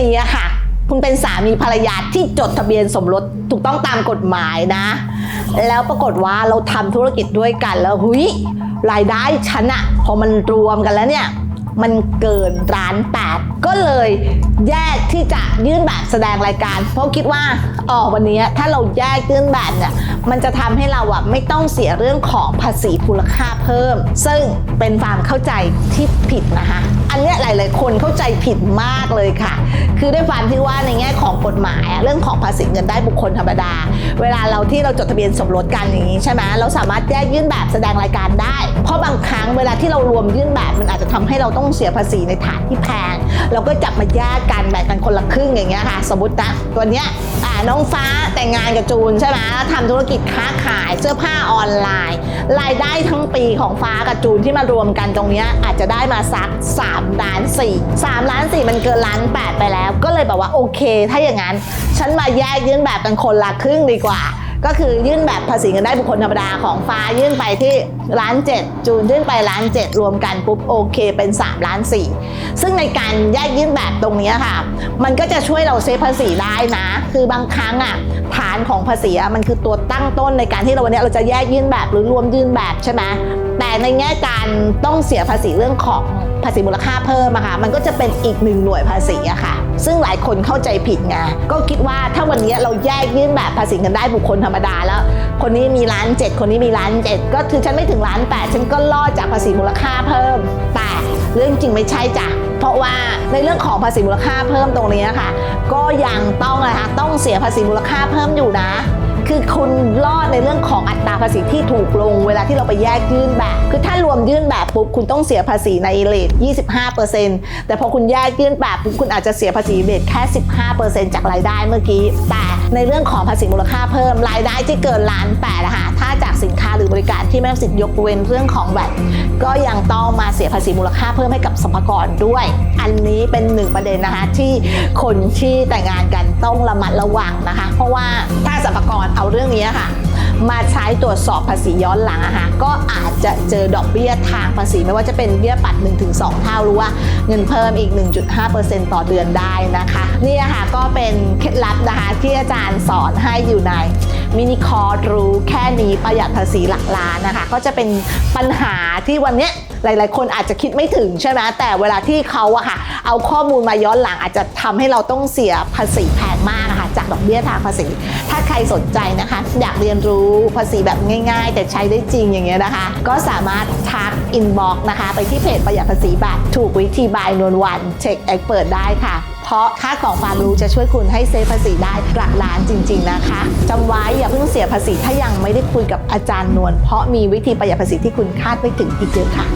นี้อะค่ะ คุณเป็นสามีภรรยาที่จดทะเบียนสมรสถูกต้องตามกฎหมายนะ แล้วปรากฏว่าเราทำธุรกิจด้วยกันแล้วหุยรายได้ฉันอะพอมันรวมกันแล้วเนี่ย มันเกินร้านแปด ก็เลยแยกที่จะยื่นแบบแสดงรายการ เพราะคิดว่าอ๋อวันนี้ถ้าเราแยกยื่นแบบเนี่ยมันจะทำให้เราอะไม่ต้องเสียเรื่องของภาษีมูลค่าเพิ่ม ซึ่งเป็นความเข้าใจที่ผิดนะคะ อันเนี้ยหลาย ๆ คนเข้าใจผิดมากเลยค่ะ คือด้วยความที่ว่าในแง่ของกฎหมายเรื่องของภาษีเงินได้บุคคลธรรมดา เวลาเราที่เราจดทะเบียนสมรสกันอย่างนี้ใช่ไหมเราสามารถแยกยื่นแบบแสดงรายการได้ เพราะบางครั้งเวลาที่เรารวมยื่นแบบมันอาจจะทำให้เราต้องเสียภาษีในฐานที่แพงเราก็จับมาแยกกันแบ่งกันคนละครึ่งอย่างเงี้ยค่ะ สมมตินะตัวเนี้ยอ่าน้องฟ้าแต่งงานกับจูนใช่ไหมแล้วทำธุรกิจค้าขายเสื้อผ้าออนไลน์ รายได้ทั้งปีของฟ้ากับจูนที่มารวมกันตรงเนี้ยอาจจะได้มาสัก3ล้าน4 3ล้าน4มันเกินล้าน8ไปแล้ว ก็เลยแบบว่าโอเค ถ้าอย่างนั้น ฉันมาแยกยื่นแบบเป็นคนละครึ่งดีกว่า ก็คือยื่นแบบภาษีเงินได้บุคคลธรรมดาของฟ้ายื่นไปที่ล้านเจ็ดจูนยื่นไปล้านเจ็ดรวมกันปุ๊บโอเคเป็น3ล้านสี่ซึ่งในการแยกยื่นแบบตรงนี้ค่ะ มันก็จะช่วยเราเซฟภาษีได้นะ คือบางครั้งอะฐานของภาษีอะมันคือตัวตั้งต้นในการที่เราวันนี้เราจะแยกยื่นแบบหรือรวมยื่นแบบใช่ไหมแต่ในแง่การต้องเสียภาษีเรื่องของภาษีมูลค่าเพิ่มอะค่ะมันก็จะเป็นอีกหนึ่งหน่วยภาษีอะค่ะ ซึ่งหลายคนเข้าใจผิดไงก็คิดว่าถ้าวันนี้เราแยกยื่นแบบภาษีเงินได้บุคคลธรรมดาแล้ว คนนี้มีล้านเจ็ดคนนี้มีล้านเจ็ดก็คือฉันไม่ถึงล้านแปดฉันก็รอดจากภาษีมูลค่าเพิ่ม แต่เรื่องจริงไม่ใช่จ้ะเพราะว่าในเรื่องของภาษีมูลค่าเพิ่มตรงนี้ค่ะก็ยังต้องนะคะต้องเสียภาษีมูลค่าเพิ่มอยู่นะ คือคุณรอดในเรื่องของอัตราภาษีที่ถูกลง เวลาที่เราไปแยกยื่นแบบ คือถ้ารวมยื่นแบบปุ๊บคุณต้องเสียภาษีในเลท25%แต่พอคุณแยกยื่นแบบปุ๊บคุณอาจจะเสียภาษีเบทแค่ 15%จากรายได้เมื่อกี้ แต่ในเรื่องของภาษีมูลค่าเพิ่มรายได้ที่เกินล้านแปดนะคะถ้าจากสิน ที่ไม่รับสิทธิยกเว้นเรื่องของแบบก็ยังต้องมาเสียภาษีมูลค่าเพิ่มให้กับสรรพากรด้วย อันนี้เป็นหนึ่งประเด็นนะคะที่คนที่แต่งงานกันต้องระมัดระวังนะคะ เพราะว่าถ้าสรรพากรเอาเรื่องนี้ค่ะมาใช้ตรวจสอบภาษีย้อนหลังอะคะก็อาจจะเจอดอกเบี้ยทางภาษีไม่ว่าจะเป็นเบี้ยปัด 1-2 เท่าหรือว่าเงินเพิ่มอีก 1.5%ต่อเดือนได้นะคะ นี่ค่ะก็เป็นเคล็ดลับนะคะที่อาจารย์สอนให้อยู่ใน มินิคอร์รู้แค่นี้ประหยัดภาษีหลักล้านนะคะ ก็จะเป็นปัญหาที่วันนี้หลาย ๆ คนอาจจะคิดไม่ถึงใช่ไหมแต่เวลาที่เขาอะค่ะ เอาข้อมูลมาย้อนหลังอาจจะทำให้เราต้องเสียภาษีแพงมากนะคะจากดอกเบี้ยทางภาษี ถ้าใครสนใจนะคะ อยากเรียนรู้ภาษีแบบง่าย ๆ แต่ใช้ได้จริงอย่างเงี้ยนะคะ ก็สามารถทักอินบ็อกนะคะ ไปที่เพจประหยัดภาษีแบบถูกวิธีบายนวลวันเช็คเอ็กเปิดได้ค่ะ เพราะค่าของความรู้จะช่วยคุณให้เซฟภาษีได้หลักล้านจริง ๆ นะคะจำไว้อย่าเพิ่งเสียภาษีถ้ายังไม่ได้คุยกับอาจารย์นวลเพราะมีวิธีประหยัดภาษีที่คุณคาดไม่ถึงอีกเยอะค่ะ